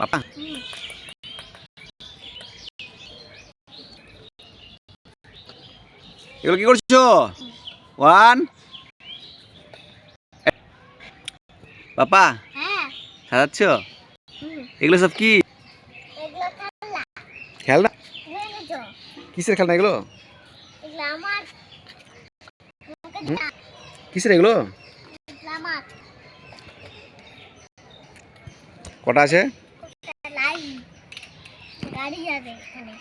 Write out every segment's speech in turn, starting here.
বাবা। এগুলো কি করছ? ওয়ান। বাবা হ্যাঁ। সাজাচ্ছ? এগুলো সব কি? খেলনা। কিসের খেলনা এগুলো? কিসের এগুলো? কটা আছে? গাড়ি যাবে এখানে।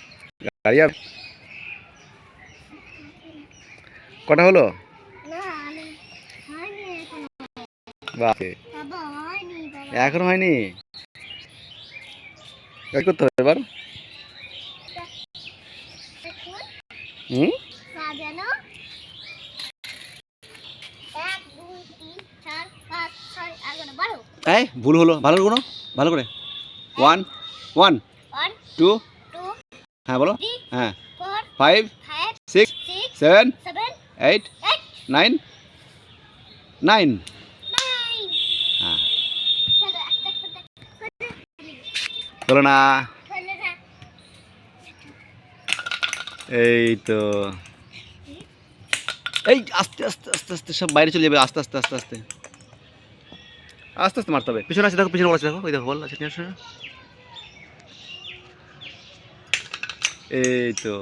গাড়ি আর কটা হলো? এখনও। হয়নি বাবা এখনও করতে হবে এবার? হুম? সাজানো। এক দুই তিন চার পাঁচ ছয় এগারো। বারো। এই ভুল হলো। ভালো করে ভালো করে? ওয়ান ওয়ান ওয়ান টু হ্যাঁ বলো। হ্যাঁ। Five six seven eight nine nine. হ্যাঁ। চলো না। এই তো। এই আস্তে আস্তে আস্তে আস্তে সব বাইরে চলে যাবে আস্তে আস্তে আস্তে আস্তে। আস্তে আস্তে মারতে হবে। পিছনে আছে দেখো পিছনে আছে দেখো। ওই দেখো বল আছে এই তো।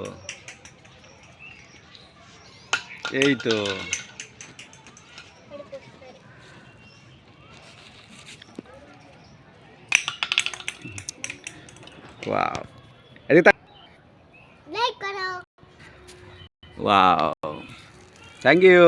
এই তো। ওয়াও লাইক করো ওয়াও থ্যাংক ইউ